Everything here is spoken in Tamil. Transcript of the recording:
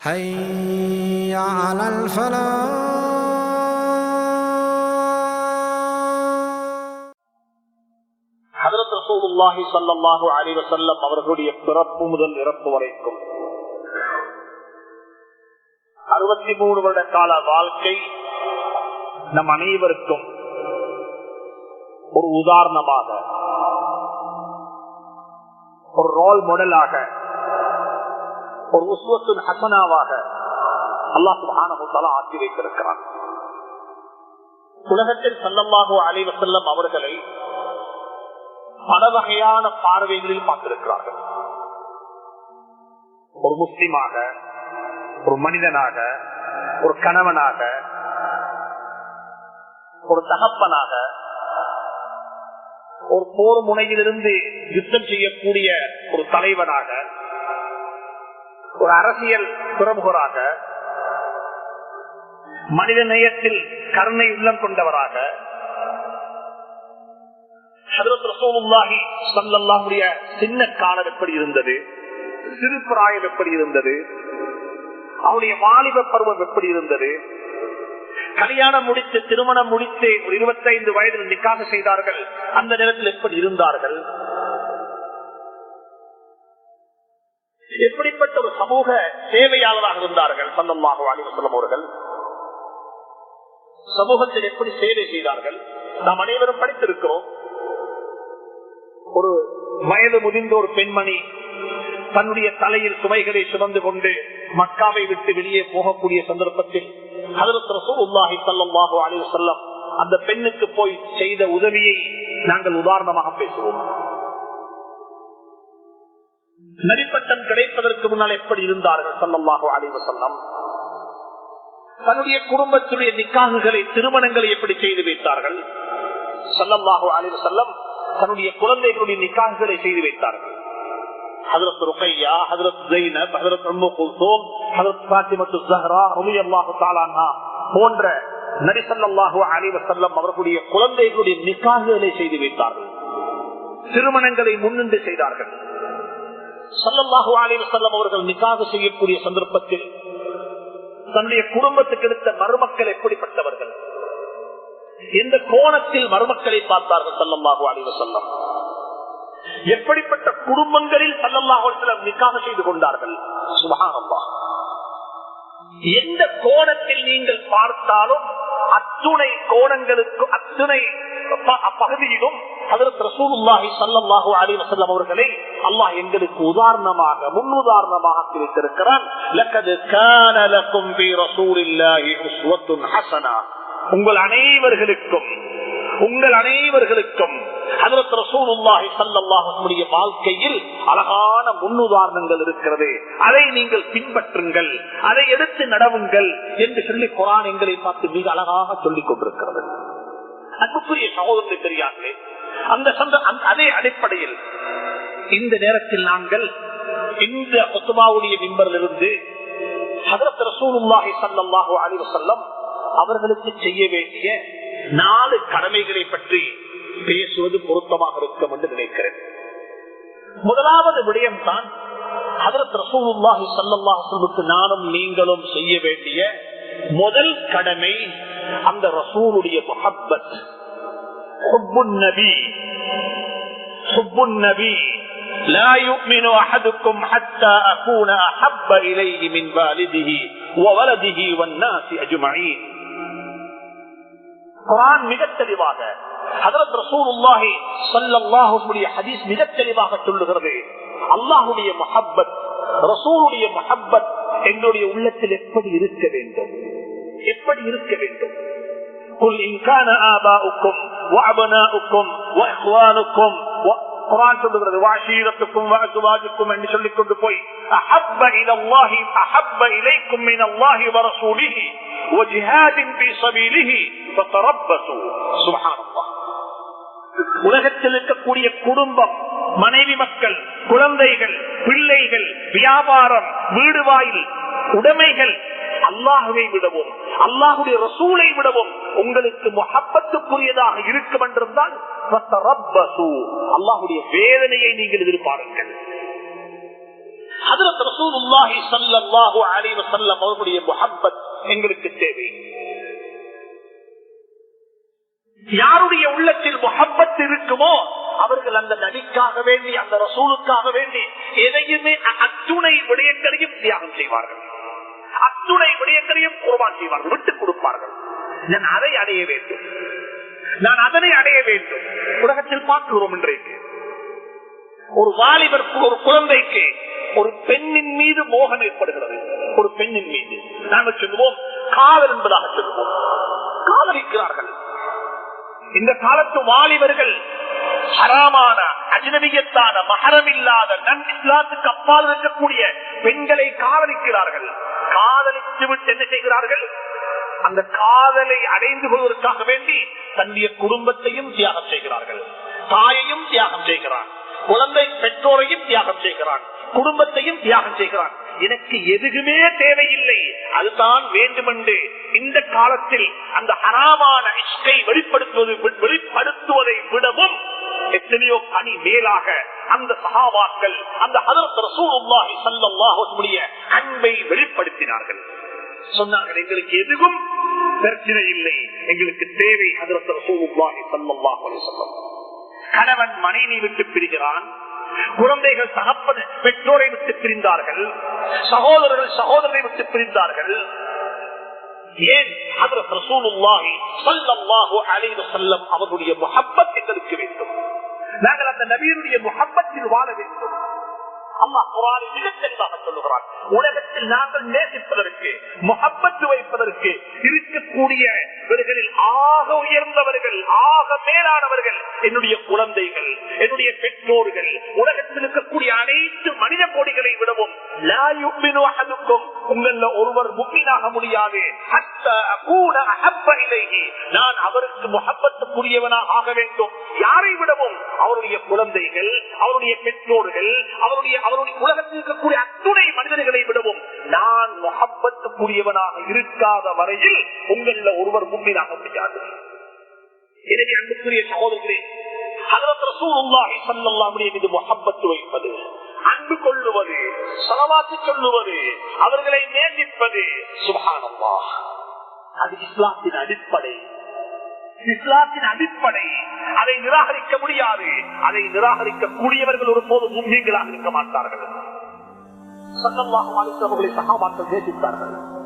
حي على الفلاح ஹதரத் ரசூலுல்லாஹி ஸல்லல்லாஹு அலைஹி வஸல்லம் அவர்களுடைய பிறப்பு முதல் இறப்பு வரைக்கும் அறுபத்தி மூணு வருட கால வாழ்க்கை நம் அனைவருக்கும் ஒரு உதாரணமாக ஒரு ரோல் மாடலாக ஒரு உஸ்வத்தின் ஹசனாவாக அல்லாஹ் ஆக்கி வைத்திருக்கிறான். உலகத்தில் சல்லம்மாகோ அலைவ செல்லம் அவர்களை பல வகையான பார்வைகளில் பார்த்திருக்கிறார்கள். ஒரு முஸ்லிமாக ஒரு மனிதனாக ஒரு கணவனாக ஒரு தகப்பனாக ஒரு போர் முனையிலிருந்து யுத்தம் செய்யக்கூடிய ஒரு தலைவனாக ஒரு அரசியல் பிரமுகராக மனித நேயத்தில் கருணை உள்ளம் கொண்டவராக சின்ன காலம் எப்படி இருந்தது? சிறு பிராயம் எப்படி இருந்தது? அவருடைய வாலிப பருவம் எப்படி இருந்தது? கல்யாணம் முடித்து திருமணம் முடித்து ஒரு இருபத்தைந்து வயதில் நிக்காக செய்தார்கள். அந்த நேரத்தில் எப்படி இருந்தார்கள்? எப்படிப்பட்ட ஒரு சமூக சேவையாளராக இருந்தார்கள்? சந்தமாக வாலிப அவர்கள். சமூகத்தில் எப்படி சேவை செய்தார்கள்? நாம் அனைவரும் படித்திருக்கிறோம். ஒரு வயது முதிர்ந்த ஒரு பெண்மணி தன்னுடைய தலையில் சுமைகளை சுமந்து கொண்டு மக்காவை விட்டு வெளியே போகக்கூடிய சந்தர்ப்பத்தில் செல்லம் அந்த பெண்ணுக்கு போய் செய்த உதவியை நாங்கள் உதாரணமாக பேசுவோம். நரிப்பட்டம் கிடைப்பதற்கு முன்னால் எப்படி இருந்தார்கள்? சொல்லமாக அலைவ தன்னுடைய குடும்பத்துடைய நிக்காகுகளை திருமணங்களை எப்படி செய்து வைத்தார்கள்? சொல்லமாக அழிவு செல்லம் தன்னுடைய குழந்தைகளுடைய நிக்காகுகளை செய்து வைத்தார்கள். ஹதரத் ருக்கையா ஹதரத் ஜெயினப் ஹதரத் போன்ற நரிசல்லாஹு அலிவ அவர்களுடைய குழந்தைகளுடைய நிக்காகுகளை செய்து வைத்தார்கள். திருமணங்களை முன்னின்று செய்தார்கள். சல்லல்லாஹு அலிவ அவர்கள் நிக்காக செய்யக்கூடிய சந்தர்ப்பத்தில் தன்னுடைய குடும்பத்துக்கு எடுத்த மருமக்கள் எப்படிப்பட்டவர்கள்? எந்த கோணத்தில் மருமக்களை பார்த்தார்கள் சல்லல்லாஹு அலிவ செல்லம் எப்படிப்பட்ட குடும்பங்களில் சல்லல்லாஹு நிக்காக செய்து கொண்டார்கள்? சுபகானல்லா எந்த கோணத்தில் நீங்கள் பார்த்தாலும் அத்துணை கோணங்களுக்கு அத்துணை பகுதியிலும் அவர்களை அல்லாஹ் எங்களுக்கு உதாரணமாக முன் உதாரணமாக கிடைத்திருக்கிறான் உங்கள் அனைவர்களுக்கும் உங்கள் அனைவர்களுக்கும் வாழ்க்கையில் அழகான முன்னுதாரணங்கள் இருக்கிறது. அதை நீங்கள் பின்பற்றுங்கள் அதை எடுத்து நடவுங்கள் என்று சொல்லி குரான் எங்களை பார்த்து மிக அழகாக சொல்லிக் கொண்டிருக்கிறது. அன்புக்குரிய சகோதரனை தெரியாதே அந்த சந்த அதே அடிப்படையில் இந்த நேரத்தில் நாங்கள் இந்த ஒத்துமாவுடைய மிம்பரிலிருந்து ஹதரத் ரசூலுல்லாஹி ஸல்லல்லாஹு அலைஹி வஸல்லம் அவர்களுக்கு செய்ய வேண்டிய நாலு கடமைகளை பற்றி பேசுவது பொருத்தமாக இருக்கும் என்று நினைக்கிறேன். முதலாவது விடயம் தான் ஹதரத் ரசூலுல்லாஹி ஸல்லல்லாஹு நானும் நீங்களும் செய்ய வேண்டிய முதல் கடமை அந்த ரசூலுடைய முஹப்பத். ஹுப்புன் நபி ஹுப்புன் நபி لا يؤمن أحدكم حتى أكون أحب إليه من والده وولده والناس أجمعين குரான் மிக தெளிவாக ஹதரத் ரசூலுல்லாஹி ஸல்லல்லாஹு ஹதீஸ் மிக தெளிவாக சொல்லுகிறது அல்லாஹ்வுடைய முஹப்பத் ரசூலுடைய முஹப்பத் எங்களுடைய உள்ளத்தில் எப்படி இருக்க வேண்டும் எப்படி இருக்க வேண்டும் قل إن كان آباؤكم وأبناؤكم وإخوانكم குரான் சொல்லுகிறது வாஷீரத்துக்கும் வாசுவாஜுக்கும் என்று சொல்லிக் கொண்டு போய் அஹப்ப இலல்லாஹி அஹப்ப இலைக்கும் மின் அல்லாஹி வரசூலிஹி وجهاد في سبيله فتربصوا سبحان الله உலகத்தில் இருக்கக்கூடிய குடும்பம் மனைவி மக்கள் குழந்தைகள் பிள்ளைகள் வியாபாரம் வீடு வாயில் உடைமைகள் அல்லாஹுவை விடவும் அல்லாஹுடைய ரசூலை விடவும் உங்களுக்கு முகப்பத்துக்குரியதாக இருக்கும் என்றிருந்தால் அல்லாஹுடைய வேதனையை நீங்கள் எதிர்பாருங்கள். எங்களுக்கு தேவை. யாருடைய உள்ளத்தில் முகப்பத் இருக்குமோ அவர்கள் அந்த நபிக்காக வேண்டி அந்த ரசூலுக்காக வேண்டி எதையுமே அத்துணை விடயங்களையும் தியாகம் செய்வார்கள். அத்துணை விடயங்களையும் குர்பான் செய்வார்கள் விட்டுக் கொடுப்பார்கள். நான் அதை அடைய வேண்டும். நான் அதனை அடைய வேண்டும். உலகத்தில் பார்க்கிறோம் இன்றைக்கு. ஒரு வாலிபர் ஒரு குழந்தைக்கு ஒரு பெண்ணின் மீது மோகம் ஏற்படுகிறது. ஒரு பெண்ணின் மீது. நாங்கள் சொல்லுவோம் காதல் என்பதாக சொல்லுவோம். காதலிக்கிறார்கள். இந்த காலத்து வாலிபர்கள் ஹராமான அஜனவியத்தான மகரம் இல்லாத நன் இஸ்லாத்துக்கு அப்பால் இருக்கக்கூடிய பெண்களை காதலிக்கிறார்கள். காதலித்து விட்டு என்ன செய்கிறார்கள்? அந்த காதலை அடைந்து கொள்வதற்காக வேண்டி தன்னுடைய குடும்பத்தையும் தியாகம் செய்கிறார்கள். தாயையும் தியாகம் செய்கிறான். குழந்தை பெற்றோரையும் தியாகம் செய்கிறான். குடும்பத்தையும் தியாகம் செய்கிறான். எனக்கு எதுக்குமே தேவையில்லை. அதுதான் வேண்டுமென்று இந்த காலத்தில் அந்த அறாமான இஷ்கை வெளிப்படுத்துவது வெளிப்படுத்துவதை விடவும் எத்தனையோ கனி மேலாக அந்த சகாபாக்கள் அந்த ஹதரத் ரசூலுல்லாஹி அன்பை வெளிப்படுத்தினார்கள். சொன்னார்கள் எங்களுக்கு எதுவும் பிரச்சனை இல்லை. எங்களுக்கு தேவை அதற்கு ரசூலுல்லாஹி ஸல்லல்லாஹு அலைஹி வஸல்லம். கணவன் மனைவி விட்டு பிரிகிறான். குழந்தைகள் தகப்பன பெற்றோரை விட்டு பிரிந்தார்கள். சகோதரர்கள் சகோதரரை விட்டு பிரிந்தார்கள். ஏன் ஹதரத் ரசூலுல்லாஹி ஸல்லல்லாஹு அலைஹி வஸல்லம் அவருடைய முஹப்பத் எங்களுக்கு வேண்டும் நாங்கள் அந்த நபியினுடைய முஹப்பத்தில் வாழ வேண்டும் அம்மா குரானில் மிக தெளிவாக சொல்லுகிறான். உலகத்தில் நாங்கள் நேசிப்பதற்கு முகப்பத்து வைப்பதற்கு இருக்கக்கூடியவர்களில் ஆக உயர்ந்தவர்கள் ஆக மேலானவர்கள் என்னுடைய குழந்தைகள் என்னுடைய பெற்றோர்கள் உலகத்தில் இருக்கக்கூடிய அனைத்து மனித கோடிகளை விடவும் உங்கள ஒருவர் முக்மீனாக முடியாது. நான் அவருக்கு முகப்பத்துக்குரியவனாக ஆக வேண்டும். யாரை விடவும் அவருடைய குழந்தைகள் அவருடைய பெற்றோர்கள் அவருடைய அவருடைய உலகத்தில் இருக்கக்கூடிய அத்துணை மனிதர்களை விடவும் நான் முகப்பத்துக்குரியவனாக இருக்காத வரையில் உங்களில் ஒருவர் முன்மீனாக முடியாது. எனவே அன்புக்குரிய சகோதரர்களே மீது முஹப்பத் வைப்பது அன்பு கொள்ளுவது சலவாத்து சொல்லுவது அவர்களை நேசிப்பது சுபஹானல்லாஹ். அது இஸ்லாத்தின் அடிப்படை இஸ்லாத்தின் அடிப்படை அதை நிராகரிக்க முடியாது. அதை நிராகரிக்க கூடியவர்கள் ஒருபோது முன்மீன்களாக இருக்க மாட்டார்கள். சல்லல்லாஹு அலைஹி வஸல்லம் அவர்களை நேசித்தார்கள்.